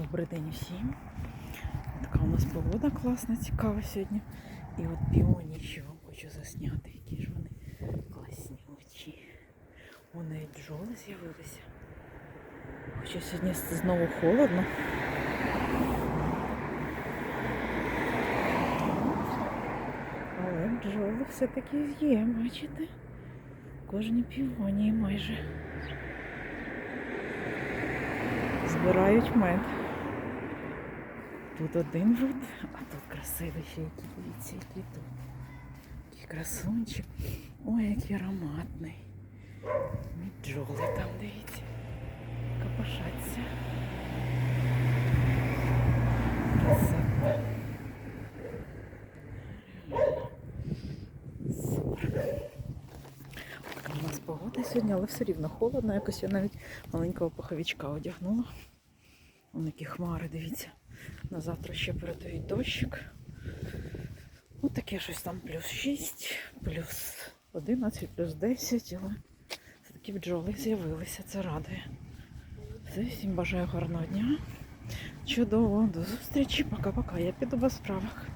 Добрий день усім. Така у нас погода класна, цікава сьогодні. І от піоні, що вам хочу засняти, які ж вони класнючі. О, навіть бджоли з'явилися. Хоча сьогодні знову холодно. Але бджоли все-таки є, бачите? Кожні півонії майже. Збирають мед. Тут один жут, а тут красивий ще які, дивіться, які тут. Який красунчик. Ой, який ароматний. І там, дивіться. Копошаться. Красота. Така у нас погода сьогодні, але все рівно холодно. Якось я навіть маленького пуховичка одягнула. Вон які хмари, дивіться. На завтра ще передають дощик. Ось таке щось там плюс 6, плюс 11, плюс 10, але все-таки бджоли з'явилися, це радує. Все, всім бажаю гарного дня. Чудово, до зустрічі, пока-пока. Я піду по справах.